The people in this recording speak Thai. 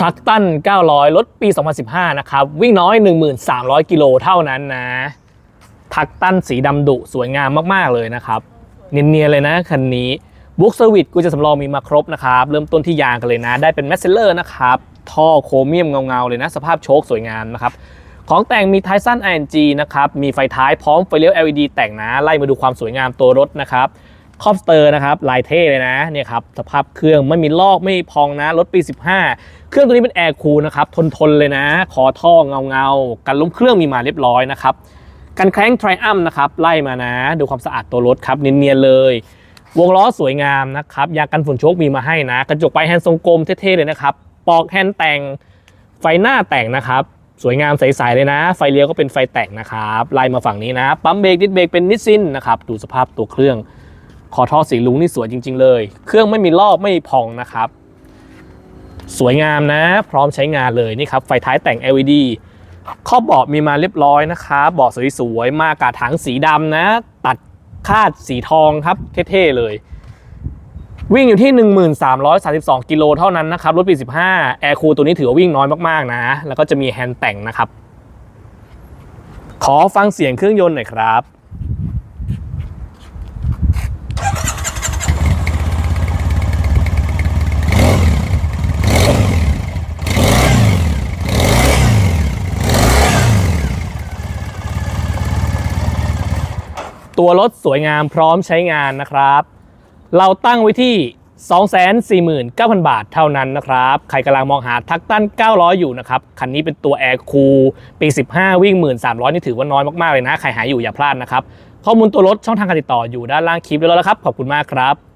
ทรัคตัน 900 รถปี 2015 นะครับ วิ่งน้อย 1300 กิโลเท่านั้นนะทักตันสีดำดุสวยงามมาก ๆ เลยนะครับ เนียนๆเลยนะคันนี้บุ๊กเซอร์วิสกูจะสำรองมีมาครบนะครับ เริ่มต้นที่ยางกันเลยนะ ได้เป็นแมสเซลเลอร์นะครับ ท่อโครเมียมเงา ๆ เลยนะ สภาพโชคสวยงามนะครับ ของแต่งมีไทสัน ING นะครับ มีไฟท้ายพร้อมไฟเลี้ยว LED แต่งนะ ไล่มาดูความสวยงามตัวรถนะครับ คอบสเตอร์นะครับลายเท่เลยนะเนี่ยครับสภาพเครื่องไม่มีลอกไม่พองนะรถปี 15 เครื่องตัวนี้เป็นแอร์คูลนะครับทนทนๆเลยนะ คอท่อเงาเงากันล้มเครื่องมีมาเรียบร้อยนะครับกันแคร้ง Triumph นะครับไล่มานะ ดูความสะอาดตัวรถครับเนียนๆเลยวงล้อสวยงามนะครับยางกันฝุ่นโชคมีมาให้นะ กระจกไปแฮนด์ทรงกลมเท่ๆเลยนะครับปอกแฮนด์แต่งไฟหน้าแต่งนะครับสวยงามใสๆเลยนะ ไฟเลี้ยวก็เป็นไฟแต่งนะครับไล่มาฝั่งนี้นะ ปั๊มเบรกดิสเบรกเป็นนิสซินนะครับดูสภาพตัวเครื่อง คอท่อสีลุงนี่สวยจริง ๆ เลย เครื่องไม่มีลอกไม่มีพองนะครับ สวยงามนะ พร้อมใช้งานเลยนี่ครับไฟท้ายแต่ง LED ครอบเบาะมีมาเรียบร้อยนะครับเบาะสวยๆมากาถังสีดำนะ ตัดคาดสีทองครับ เท่ๆเลย วิ่งอยู่ที่ 1332 กิโลเท่านั้นนะครับ รถปี 15 แอร์คูลตัวนี้ถือว่าวิ่งน้อยมากๆนะ แล้วก็จะมีแฮนด์แต่งนะครับ ขอฟังเสียงเครื่องยนต์หน่อยครับ ตัวรถสวยงามพร้อมใช้งานนะครับ เราตั้งไว้ที่ 249,000 บาทเท่านั้นนะครับ ใครกำลังมองหาทักตัน900 อยู่นะครับ คันนี้เป็นตัวแอร์คูลปี 15 วิ่ง 1,300 นี่ถือว่าน้อยมาก ๆ เลยนะ ใครหาอยู่อย่าพลาดนะครับ ข้อมูลตัวรถช่องทางการติดต่ออยู่ด้านล่างคลิปเรียบร้อยแล้วครับ ขอบคุณมากครับ